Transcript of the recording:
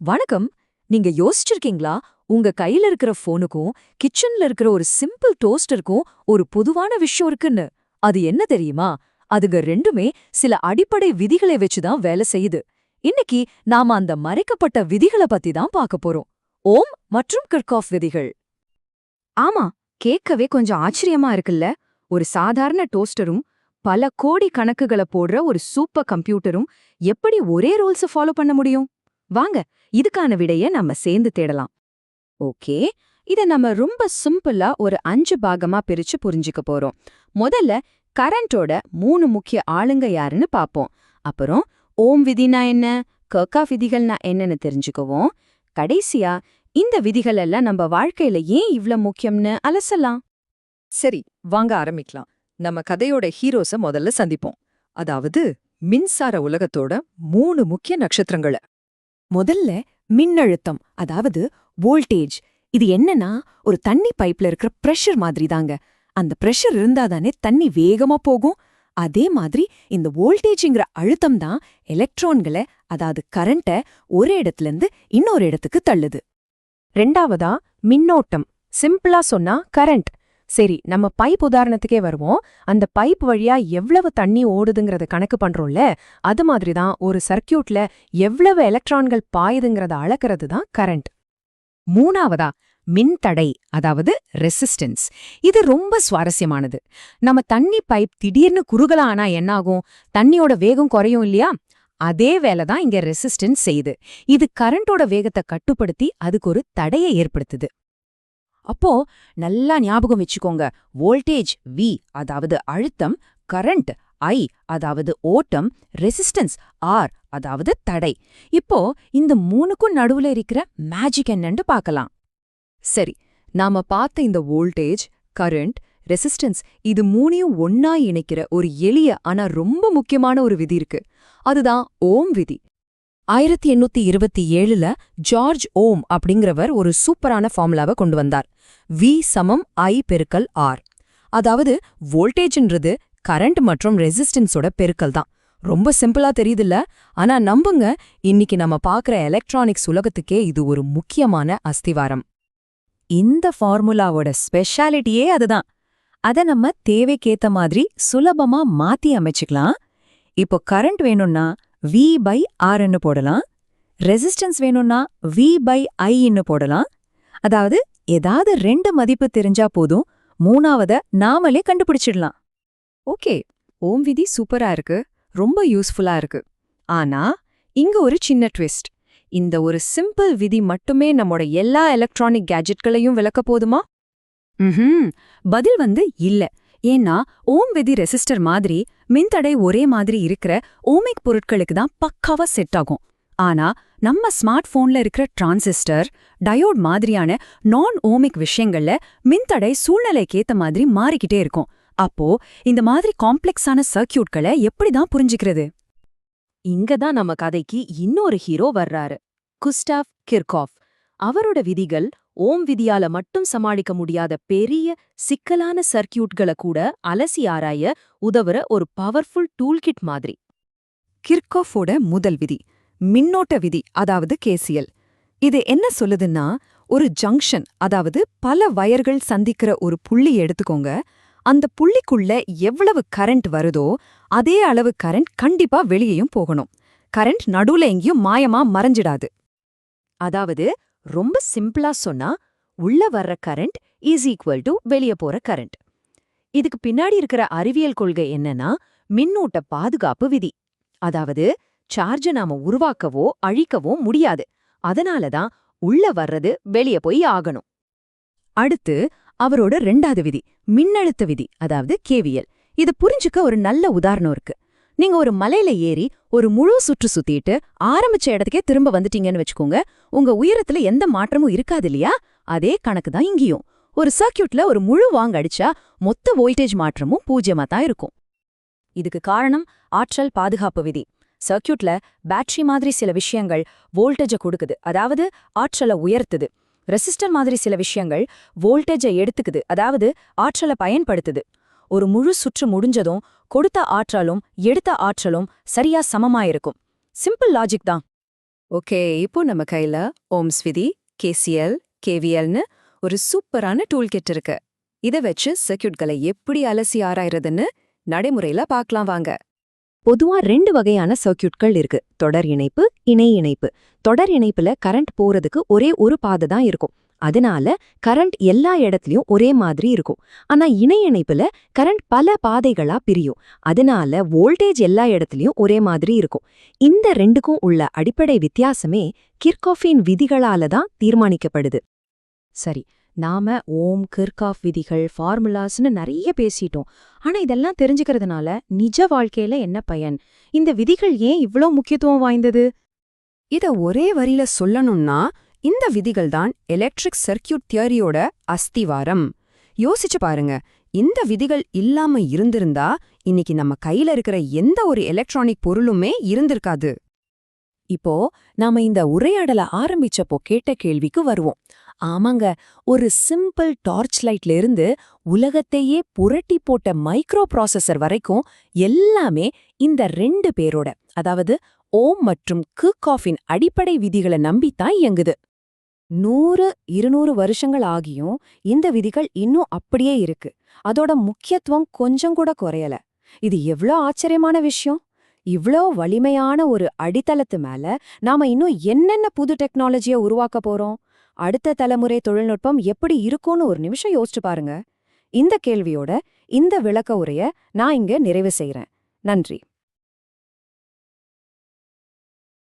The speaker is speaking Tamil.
வணக்கம். நீங்க யோசிச்சிருக்கீங்களா? உங்க கையில இருக்கிற போனுக்கும் கிச்சன்ல இருக்கிற ஒரு சிம்பிள் டோஸ்டருக்கும் ஒரு பொதுவான விஷயம் இருக்குன்னு. அது என்ன தெரியுமா? அதுங்க ரெண்டுமே சில அடிப்படை விதிகளை வச்சுதான் வேலை செய்யுது. இன்னைக்கு நாம அந்த மறைக்கப்பட்ட விதிகளை பத்தி தான் பார்க்க போறோம். ஓம் மற்றும் கிர்காஃப் விதிகள். ஆமா கேட்கவே கொஞ்சம் ஆச்சரியமா இருக்குல்ல? ஒரு சாதாரண டோஸ்டரும் பல கோடி கணக்குகளை போடுற ஒரு சூப்பர் கம்ப்யூட்டரும் எப்படி ஒரே ரூல்ஸ ஃபாலோ பண்ண முடியும்? வாங்க இதுக்கான விடைய நம்ம சேர்ந்து தேடலாம். ஓகே இத நம்ம ரொம்ப சிம்பிளா ஒரு அஞ்சு பாகமா பிரிச்சு புரிஞ்சுக்க போறோம். முதல்ல கரண்டோட மூணு முக்கிய ஆளுங்க யாருன்னு பாப்போம். அப்புறம் ஓம் விதினா என்ன கர்கா விதிகள்னா என்னன்னு தெரிஞ்சுக்குவோம். கடைசியா இந்த விதிகள் எல்லாம் நம்ம வாழ்க்கையில ஏன் இவ்ளோ முக்கியம்னு அலசலாம்? சரி வாங்க ஆரம்பிக்கலாம். நம்ம கதையோட ஹீரோஸ முதல்ல சந்திப்போம். அதாவது மின்சார உலகத்தோட மூணு முக்கிய நட்சத்திரங்களை. முதல்ல மின்னழுத்தம் அதாவது வோல்டேஜ். இது என்னன்னா ஒரு தண்ணி பைப்ல இருக்கிற பிரஷர் மாதிரி தாங்க அந்த பிரஷர் இருந்தாதானே தண்ணி வேகமா போகும். அதே மாதிரி இந்த வோல்டேஜுங்கிற அழுத்தம் தான் எலக்ட்ரான்களை அதாவது கரண்ட்டை ஒரு இடத்துல இருந்து இன்னொரு இடத்துக்கு தள்ளுது. ரெண்டாவதா மின்னோட்டம். சிம்பிளா சொன்னா கரண்ட் சரி நம்ம பைப் உதாரணத்துக்கே வருவோம். அந்த பைப் வழியா எவ்வளவு தண்ணி ஓடுதுங்கிறத கணக்கு பண்றோம்ல அது மாதிரி தான் ஒரு சர்க்கியூட்ல எவ்வளவு எலக்ட்ரான்கள் பாயுதுங்கிறத அளக்கிறது தான் கரண்ட். மூணாவதா மின்தடை அதாவது ரெசிஸ்டன்ஸ். இது ரொம்ப சுவாரஸ்யமானது. நம்ம தண்ணி பைப் திடீர்னு குறுகலா ஆனா என்னாகும்? தண்ணியோட வேகம் குறையும் இல்லையா? அதே வேலை தான் இங்க ரெசிஸ்டன்ஸ் செய்யுது. இது கரண்டோட வேகத்தை கட்டுப்படுத்தி அதுக்கு ஒரு தடையை ஏற்படுத்துது. அப்போ நல்லா ஞாபகம் வச்சுக்கோங்க. வோல்டேஜ் வி அதாவது அழுத்தம் கரண்ட் ஐ அதாவது ஓட்டம் ரெசிஸ்டன்ஸ் ஆர் அதாவது தடை. இப்போ இந்த மூணுக்கும் நடுவுல இருக்கிற மேஜிக் என்னன்னு பார்க்கலாம். சரி நாம பார்த்த இந்த வோல்டேஜ் கரண்ட் ரெசிஸ்டன்ஸ் இது மூணையும் ஒன்னா இணைக்கிற ஒரு எளிய ஆனா ரொம்ப முக்கியமான ஒரு விதி இருக்கு. அதுதான் ஓம் விதி. ஆயிரத்தி எண்ணூத்தி இருபத்தி ஏழுல ஜார்ஜ் ஓம் அப்படிங்கிறவர் ஒரு சூப்பரான ஃபார்முலாவை கொண்டு வந்தார். வி சமம் ஐ பெருக்கல் ஆர் அதாவது வோல்டேஜ்ன்றது கரண்ட் மற்றும் ரெசிஸ்டன்ஸோட பெருக்கல் தான். ரொம்ப சிம்பிளா தெரியுதுல்ல? ஆனா நம்புங்க இன்னைக்கு நம்ம பார்க்குற எலக்ட்ரானிக்ஸ் உலகத்துக்கே இது ஒரு முக்கியமான அஸ்திவாரம். இந்த ஃபார்முலாவோட ஸ்பெஷாலிட்டியே அதுதான். அத நம்ம தேவைக்கேத்த மாதிரி சுலபமா மாத்தி அமைச்சுக்கலாம். இப்போ கரண்ட் வேணும்னா வி பை ஆர்ன்னு போடலாம். ரெசிஸ்டன்ஸ் வேணும்னா வி பை ஐன்னு போடலாம். அதாவது ஏதாவது ரெண்டு மதிப்பு தெரிஞ்சா போதும். மூணாவத நாமளே கண்டுபிடிச்சிடலாம். ஓகே ஓம் விதி சூப்பரா இருக்கு. ரொம்ப யூஸ்ஃபுல்லா இருக்கு. ஆனா இங்க ஒரு சின்ன ட்விஸ்ட். இந்த ஒரு சிம்பிள் விதி மட்டுமே நம்மோட எல்லா எலக்ட்ரானிக் கேஜெட்களையும் விளக்க போதுமா? ம்ஹும். பதில் வந்து இல்ல. ஏன்னா ஓம் விதி ரெசிஸ்டர் மாதிரி மின்தடை ஒரே மாதிரி இருக்கிற ஓமிக் பொருட்களுக்கு தான் பக்காவா செட் ஆகும். ஆனா நம்ம ஸ்மார்ட் போன்ல இருக்கிற டிரான்சிஸ்டர் டயோட் மாதிரியான நான் ஓமிக் விஷயங்கள்ல மின்தடை சூழ்நிலைக்கேத்த மாதிரி மாறிக்கிட்டே இருக்கும். அப்போ இந்த மாதிரி காம்ப்ளெக்ஸான சர்க்கியூட்களை எப்படி தான் புரிஞ்சுக்கிறது? இங்க தான் நம்ம கதைக்கு இன்னொரு ஹீரோ வர்றாரு. Gustav Kirchhoff. அவரோட விதிகள் ஓம் விதியால மட்டும் சமாளிக்க முடியாத பெரிய சிக்கலான சர்க்கியூட்களை கூட அலசி ஆராய உதவுற ஒரு பவர்ஃபுல் டூல்கிட் மாதிரி. கிர்கோஃபோட முதல் விதி மின்னோட்ட விதி அதாவது கேசியல் இது என்ன சொல்லுதுன்னா ஒரு ஜங்ஷன் அதாவது பல வயர்கள் சந்திக்கிற ஒரு புள்ளி எடுத்துக்கோங்க. அந்த புள்ளிக்குள்ள எவ்வளவு கரண்ட் வருதோ அதே அளவு கரண்ட் கண்டிப்பா வெளியேயும் போகணும். கரண்ட் நடுவுல எங்கேயும் மாயமா மறைஞ்சிடாது. அதாவது ரொம்ப சிம்பிளா சொன்னா உள்ள வர்ற கரண்ட் இஸ் ஈக்குவல் டு வெளிய போற கரண்ட். இதுக்கு பின்னாடி இருக்கிற அறிவியல் கொள்கை என்னன்னா மின்னூட்ட பாதுகாப்பு விதி. அதாவது சார்ஜ நாம உருவாக்கவோ அழிக்கவோ முடியாது. அதனால தான் உள்ள வர்றது வெளிய போய் ஆகணும். அடுத்து அவரோட ரெண்டாவது விதி மின்னழுத்த விதி அதாவது கேவியல் இது புரிஞ்சுக்க ஒரு நல்ல உதாரணம் இருக்கு. நீங்க ஒரு மலையில ஏறி ஒரு முழு சுற்று சுத்திட்டு ஆரம்பிச்ச இடத்துக்கே திரும்ப வந்துட்டீங்கன்னு வச்சுக்கோங்க உங்க உயரத்துல எந்த மாற்றமும் இருக்காது இல்லையா? அதே கணக்கு தான் இங்கேயும். ஒரு சர்க்கியூட்ல ஒரு முழு வாங்க அடிச்சா மொத்த வோல்டேஜ் மாற்றமும் பூஜ்யமா தான் இருக்கும். இதுக்கு காரணம் ஆற்றல் பாதுகாப்பு விதி. சர்க்கியூட்ல பேட்டரி மாதிரி சில விஷயங்கள் வோல்டேஜ கொடுக்குது. அதாவது ஆற்றலை உயர்த்துது. ரெசிஸ்டர் மாதிரி சில விஷயங்கள் வோல்டேஜை எடுத்துக்குது. அதாவது ஆற்றலை பயன்படுத்துது. ஒரு முழு சுற்று முடிஞ்சதும் கொடுத்த ஆற்றலும் எடுத்த ஆற்றலும் சரியா சமமாயிருக்கும். சிம்பிள் லாஜிக் தான். ஓகே இப்போ நம்ம கையில ஓம்ஸ் விதி கேசிஎல் கேவிஎல்னு ஒரு சூப்பரான டூல் கிட் இருக்கு. இதை வச்சு சர்க்கியூட்களை எப்படி அலசி ஆராயறதுன்னு நடைமுறையில பார்க்கலாம் வாங்க. பொதுவா ரெண்டு வகையான சர்க்கியூட்கள் இருக்கு. தொடர் இணைப்பு இணை இணைப்பு. தொடர் இணைப்புல கரண்ட் போறதுக்கு ஒரே ஒரு பாதை தான் இருக்கும். அதனால கரண்ட் எல்லா இடத்துலயும் ஒரே மாதிரி இருக்கும். ஆனா இணை இணைப்புல கரண்ட் பல பாதைகளா பிரியும். அதனால வோல்டேஜ் எல்லா இடத்துலயும் ஒரே மாதிரி இருக்கும். இந்த ரெண்டுக்கும் உள்ள அடிப்படை வித்தியாசமே கிர்காஃபின் விதிகளால தான் தீர்மானிக்கப்படுது. சரி நாம ஓம் கிர்காஃப் விதிகள் ஃபார்முலாஸ்னு நிறைய பேசிட்டோம். ஆனா இதெல்லாம் தெரிஞ்சுக்கிறதுனால நிஜ வாழ்க்கையில என்ன பயன்? இந்த விதிகள் ஏன் இவ்ளோ முக்கியத்துவம் வாய்ந்தது? இத ஒரே வரியில சொல்லணும்னா இந்த விதிகள் தான் எலக்ட்ரிக் சர்க்கியூட் தியரியோட அஸ்திவாரம். யோசிச்சு பாருங்க இந்த விதிகள் இல்லாம இருந்திருந்தா இன்னைக்கு நம்ம கையில இருக்கிற எந்த ஒரு எலக்ட்ரானிக் பொருளுமே இருந்திருக்காது. இப்போ நாம இந்த உரையாடல ஆரம்பிச்சப்போ கேட்ட கேள்விக்கு வருவோம். ஆமாங்க ஒரு சிம்பிள் டார்ச் லைட்ல இருந்து உலகத்தையே புரட்டி போட்ட மைக்ரோ ப்ராசஸர் வரைக்கும் எல்லாமே இந்த ரெண்டு பேரோட அதாவது ஓம் மற்றும் கிர்காஃபின் அடிப்படை விதிகளை நம்பித்தான் இயங்குது. நூறு இருநூறு வருஷங்கள் ஆகியும் இந்த விதிகள் இன்னும் அப்படியே இருக்கு. அதோட முக்கியத்துவம் கொஞ்சம் கூட குறையல. இது எவ்ளோ ஆச்சரியமான விஷயம்? இவ்ளோ வலிமையான ஒரு அடித்தளத்து மேல நாம இன்னும் என்னென்ன புது டெக்னாலஜிய உருவாக்க போறோம்? அடுத்த தலைமுறை தொழில்நுட்பம் எப்படி இருக்கும்னு ஒரு நிமிஷம் யோசிச்சு பாருங்க. இந்த கேள்வியோட இந்த விளக்க உரைய நான் இங்க நிறைவு செய்யறேன் நன்றி.